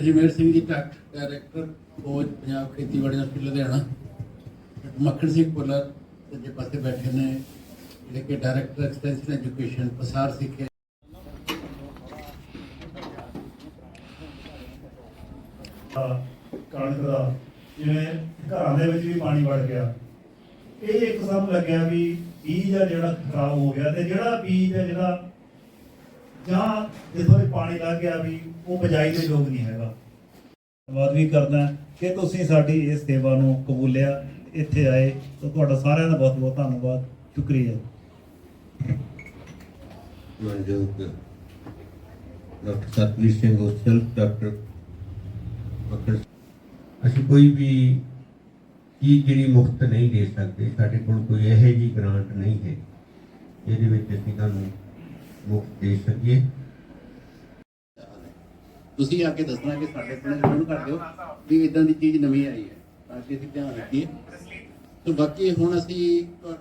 Ajmer Singh ji ਟੱਟ director ਖੋਜ ਪੰਜਾਬ ਖੇਤੀਬਾੜੀ university, Ludhiana. Makhan Singh Pullar ਸੱਜੇ ਪਾਸੇ ਬੈਠੇ ਨੇ, ਜਿਹੜੇ ਕਿ ਡਾਇਰੈਕਟਰ ਐਕਸਟੈਂਸ਼ਨ ਐਜੂਕੇਸ਼ਨ, ਪਸਾਰ ਸਿੱਖਿਆ। ਕਣਕ ਦਾ, ਜਿਵੇਂ ਘਰਾਂ ਦੇ ਵਿੱਚ ਵੀ ਪਾਣੀ ਵੜ ਗਿਆ। ਇਹ ਇੱਕ ਸਾਨੂੰ ਲੱਗਿਆ ਵੀ ਬੀਜ ਆ ਜਿਹੜਾ ਖਰਾਬ ਹੋ ਗਿਆ ਤੇ ਜਿਹੜਾ ਬੀਜ ਆ ਜਿਹੜਾ ਜਾਂ ਜਿੱਥੋਂ ਵੀ ਪਾਣੀ ਲੱਗ ਗਿਆ ਵੀ ਉਹ ਬਜਾਈ ਦੇ ਯੋਗ ਨਹੀਂ ਹੈਗਾ। ਧੰਨਵਾਦ ਵੀ ਕਰਦਾ ਕਿ ਤੁਸੀਂ ਸਾਡੀ ਇਸ ਸੇਵਾ ਨੂੰ ਕਬੂਲਿਆ, ਇੱਥੇ ਆਏ। ਤਾਂ ਤੁਹਾਡਾ ਸਾਰਿਆਂ ਦਾ ਬਹੁਤ ਬਹੁਤ ਧੰਨਵਾਦ। ਸ਼ੁਕਰੀਆ। ਮਨਜੋਤ ਡਾਕਟਰ ਸਤਵੀਰ ਸਿੰਘ ਉਸਲ ਡਾਕਟਰ ਮੱਕੜ ਅਸੀਂ ਕੋਈ ਵੀ ਚੀਜ਼ ਜਿਹੜੀ ਮੁਫਤ ਨਹੀਂ ਦੇ ਸਕਦੇ, ਸਾਡੇ ਕੋਲ ਕੋਈ ਇਹੋ ਜਿਹੀ ਗ੍ਰਾਂਟ ਨਹੀਂ ਹੈ, ਜਿਹਦੇ ਵਿੱਚ ਅਸੀਂ ਤੁਹਾਨੂੰ ਮੁਫਤ ਦੇ ਸਕੀਏ ਤੁਸੀਂ ਆ ਕੇ ਦੱਸਣਾ ਕਿ ਸਾਡੇ ਪਿੰਡ ਜ਼ਰੂਰ ਕਰ ਦਿਓ ਵੀ ਇਦਾਂ ਦੀ ਚੀਜ਼ ਨਵੀਂ ਆਈ ਹੈ। ਤਾਂ ਕਿ ਅਸੀਂ ਧਿਆਨ ਰੱਖੀਏ। ਤੇ ਬਾਕੀ ਹੁਣ ਅਸੀਂ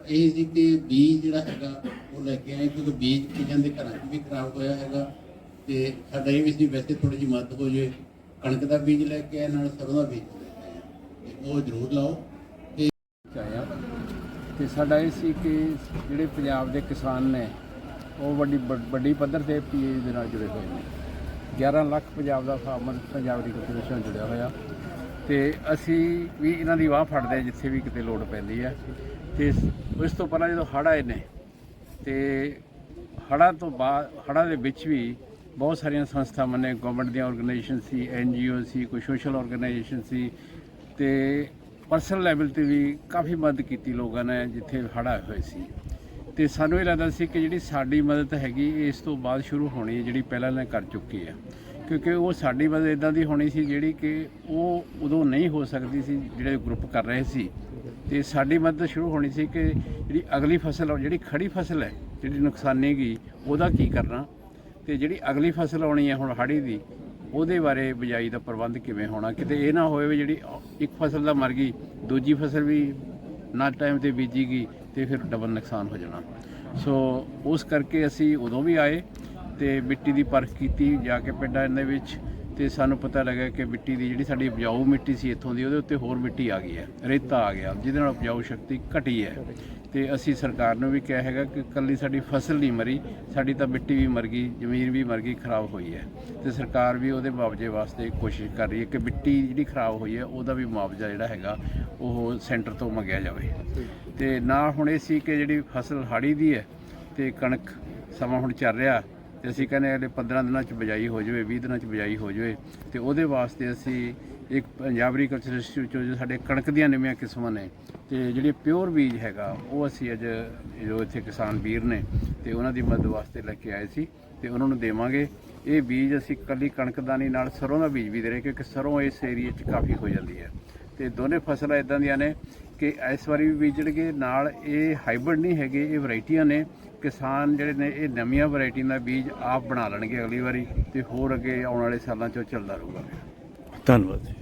ਇਹ ਸੀ ਕਿ ਬੀਜ ਜਿਹੜਾ ਹੈਗਾ ਉਹ ਲੈ ਕੇ ਆਏ ਕਿਉਂਕਿ ਬੀਜ ਕਿਸਾਂ ਦੇ ਘਰਾਂ 'ਚ ਵੀ ਖਰਾਬ ਹੋਇਆ ਹੈਗਾ। ਤੇ ਸਾਡਾ ਇਹ ਵੀ ਸੀ ਵੈਸੇ ਥੋੜੀ ਜਿਹੀ ਮਦਦ ਹੋ ਜੇ ਕਣਕ ਦਾ ਬੀਜ ਲੈ ਕੇ ਆਏ ਨਾਲ ਸਰੋਂ ਦਾ ਬੀਜ ਉਹ ਜ਼ਰੂਰ ਲਾਓ। ਤੇ ਆਇਆ ਤੇ ਸਾਡਾ ਇਹ ਸੀ ਕਿ ਜਿਹੜੇ ਪੰਜਾਬ ਦੇ ਕਿਸਾਨ ਨੇ ਉਹ ਵੱਡੀ ਵੱ- ਵੱਡੀ ਪੱਧਰ ਤੇ ਪੀਏ ਦੇ ਨਾਲ ਜੁੜੇ ਹੋਏ ਨੇ। 11 ਲੱਖ ਪੰਜਾਬ ਦਾ ਫਾਰਮਰ ਪੰਜਾਬ ਦੀ ਕੰਪੀਟੀਸ਼ਨ ਜੁੜਿਆ ਹੋਇਆ। ਤੇ ਅਸੀਂ ਵੀ ਇਹਨਾਂ ਦੀ ਵਾਹ ਫੜਦੇ ਹਾਂ ਜਿੱਥੇ ਵੀ ਕਿਤੇ ਲੋੜ ਪੈਂਦੀ ਹੈ। ਤੇ ਇਸ ਤੋਂ ਪਹਿਲਾਂ ਜਦੋਂ ਹੜ੍ਹ ਆਏ ਨੇ, ਤੇ ਹੜ੍ਹਾਂ ਤੋਂ ਬਾਅਦ, ਹੜ੍ਹਾਂ ਦੇ ਵਿੱਚ ਵੀ ਬਹੁਤ ਸਾਰੀਆਂ ਸੰਸਥਾਵਾਂ ਨੇ ਗਵਰਨਮੈਂਟ ਦੀਆਂ ਆਰਗੇਨਾਈਜੇਸ਼ਨ ਸੀ ਐਨਜੀਓ ਸੀ, ਕੋਈ ਸੋਸ਼ਲ ਆਰਗੇਨਾਈਜੇਸ਼ਨ ਸੀ। ਤੇ ਪਰਸਨਲ ਲੈਵਲ ਤੇ ਵੀ ਕਾਫੀ ਮਦਦ ਕੀਤੀ ਲੋਕਾਂ ਨੇ ਜਿੱਥੇ ਹੜ੍ਹ ਆਏ ਹੋਏ ਸੀ। ਤੇ ਸਾਨੂੰ ਇਹ ਲੱਗਦਾ ਸੀ ਕਿ ਜਿਹੜੀ ਸਾਡੀ ਮਦਦ ਹੈਗੀ, ਇਸ ਤੋਂ ਬਾਅਦ ਸ਼ੁਰੂ ਹੋਣੀ ਹੈ, ਜਿਹੜੀ ਪਹਿਲਾਂ ਨੇ ਕਰ ਚੁੱਕੀ ਹੈ। ਕਿਉਂਕਿ ਉਹ ਸਾਡੀ ਮਦਦ ਇਦਾਂ ਦੀ ਹੋਣੀ ਸੀ ਜਿਹੜੀ ਕਿ ਉਹ ਉਦੋਂ ਨਹੀਂ ਹੋ ਸਕਦੀ ਸੀ, ਜਿਹੜੇ ਗਰੁੱਪ ਕਰ ਰਹੇ ਸੀ। ਤੇ ਸਾਡੀ ਮਦਦ ਸ਼ੁਰੂ ਹੋਣੀ ਸੀ ਕਿ ਜਿਹੜੀ ਅਗਲੀ ਫਸਲ ਜਿਹੜੀ ਖੜੀ ਫਸਲ ਹੈ, ਜਿਹੜੀ ਨੁਕਸਾਨੀ ਗਈ, ਉਹਦਾ ਕੀ ਕਰਨਾ? ਤੇ ਜਿਹੜੀ ਅਗਲੀ ਫਸਲ ਆਉਣੀ ਹੈ ਹੁਣ ਹਾੜੀ ਦੀ, ਉਹਦੇ ਬਾਰੇ ਬਿਜਾਈ ਦਾ ਪ੍ਰਬੰਧ ਕਿਵੇਂ ਹੋਣਾ? ਕਿਤੇ ਇਹ ਨਾ ਹੋਵੇ ਵੀ ਜਿਹੜੀ ਇੱਕ ਫਸਲ ਦਾ ਮਰ ਗਈ, ਦੂਜੀ ਫਸਲ ਵੀ ਨਾ ਟਾਈਮ ਤੇ ਬੀਜੀ ਗਈ ਤੇ ਫਿਰ ਡਬਲ ਨੁਕਸਾਨ ਹੋ ਜਾਣਾ। ਸੋ ਉਸ ਕਰਕੇ ਅਸੀਂ ਉਦੋਂ ਵੀ ਆਏ ਤੇ ਮਿੱਟੀ ਦੀ ਪਰਖ ਕੀਤੀ, ਜਾ ਕੇ ਪਿੰਡਾਂ ਦੇ ਵਿੱਚ ਤੇ ਸਾਨੂੰ ਪਤਾ ਲੱਗਾ ਕਿ ਮਿੱਟੀ ਦੀ ਜਿਹੜੀ ਸਾਡੀ ਉਪਜਾਊ ਮਿੱਟੀ ਸੀ ਇੱਥੋਂ ਦੀ, ਉਹਦੇ ਉੱਤੇ ਹੋਰ ਮਿੱਟੀ ਆ ਗਈ ਹੈ, ਰੇਤਾ ਆ ਗਿਆ, ਜਿਹਦੇ ਨਾਲ ਉਪਜਾਊ ਸ਼ਕਤੀ ਘਟੀ ਹੈ। ਤੇ ਅਸੀਂ ਸਰਕਾਰ ਨੂੰ ਵੀ ਕਿਹਾ ਹੈਗਾ ਕਿ ਕੱਲੀ ਸਾਡੀ ਫਸਲ ਨਹੀਂ ਮਰੀ, ਸਾਡੀ ਤਾਂ ਮਿੱਟੀ ਵੀ ਮਰ ਗਈ, ਜ਼ਮੀਨ ਵੀ ਮਰ ਗਈ, ਖਰਾਬ ਹੋਈ ਹੈ। ਤੇ ਸਰਕਾਰ ਵੀ ਉਹਦੇ ਮੁਆਵਜ਼ੇ ਵਾਸਤੇ ਕੋਸ਼ਿਸ਼ ਕਰ ਰਹੀ ਹੈ ਕਿ ਮਿੱਟੀ ਜਿਹੜੀ ਖਰਾਬ ਹੋਈ ਹੈ, ਉਹਦਾ ਵੀ ਮੁਆਵਜ਼ਾ ਜਿਹੜਾ ਹੈਗਾ, ਉਹ ਸੈਂਟਰ ਤੋਂ ਮੰਗਿਆ ਜਾਵੇ। ਤੇ ਨਾ ਹੁਣ ਇਹ ਸੀ ਕਿ ਜਿਹੜੀ ਫਸਲ ਹਾੜੀ ਦੀ ਹੈ, ਤੇ ਕਣਕ ਸਮਾਂ ਹੁਣ ਚੱਲ ਰਿਹਾ ਤੇ ਅਸੀਂ ਕਹਿੰਦੇ ਅਗਲੇ 15 ਦਿਨਾਂ ਚ ਬਿਜਾਈ ਹੋ ਜਾਵੇ 20 ਦਿਨਾਂ ਚ ਬਿਜਾਈ ਹੋ ਜਾਵੇ ਤੇ ਉਹਦੇ ਵਾਸਤੇ ਅਸੀਂ ਇੱਕ ਪੰਜਾਬ ਐਗਰੀਕਲਚਰ ਇੰਸਟੀਚਿਊਟ ਚੋਂ ਜੋ ਸਾਡੇ ਕਣਕ ਦੀਆਂ ਨਵੀਆਂ ਕਿਸਮਾਂ ਨੇ ਤੇ ਜਿਹੜੇ ਪਿਓਰ ਬੀਜ ਹੈਗਾ, ਉਹ ਅਸੀਂ ਅੱਜ ਜੋ ਇੱਥੇ ਕਿਸਾਨ ਵੀਰ ਨੇ ਤੇ ਉਹਨਾਂ ਦੀ ਮਦਦ ਵਾਸਤੇ ਲੈ ਕੇ ਆਏ ਸੀ ਤੇ ਉਹਨਾਂ ਨੂੰ ਦੇਵਾਂਗੇ। ਇਹ ਬੀਜ ਅਸੀਂ ਕੱਲੀ ਕਣਕ ਦਾ ਨਹੀਂ ਨਾਲ ਸਰੋਂ ਦਾ ਬੀਜ ਵੀ ਦੇ ਰਹੇ ਕਿਉਂਕਿ ਸਰੋਂ ਇਸ ਏਰੀਏ 'ਚ ਕਾਫੀ ਹੋ ਜਾਂਦੀ ਹੈ। ਤੇ ਦੋਨੇ ਫਸਲਾਂ ਇਦਾਂ ਦੀਆਂ ਨੇ ਕਿ ਇਸ ਵਾਰੀ ਵੀ ਬੀਜਣਗੇ, ਨਾਲ ਇਹ ਹਾਈਬ੍ਰਿਡ ਨਹੀਂ ਹੈਗੇ, ਇਹ ਵੈਰਾਈਟੀਆਂ ਨੇ ਕਿਸਾਨ ਜਿਹੜੇ ਨੇ, ਇਹ ਨਵੀਆਂ ਵੈਰਾਈਟੀਆਂ ਦਾ ਬੀਜ ਆਪ ਬਣਾ ਲੈਣਗੇ ਅਗਲੀ ਵਾਰੀ ਤੇ ਹੋਰ ਅੱਗੇ ਆਉਣ ਵਾਲੇ ਸਾਲਾਂ 'ਚ ਚੱਲਦਾ ਰਹੂਗਾ। ਧੰਨਵਾਦ ਜੀ।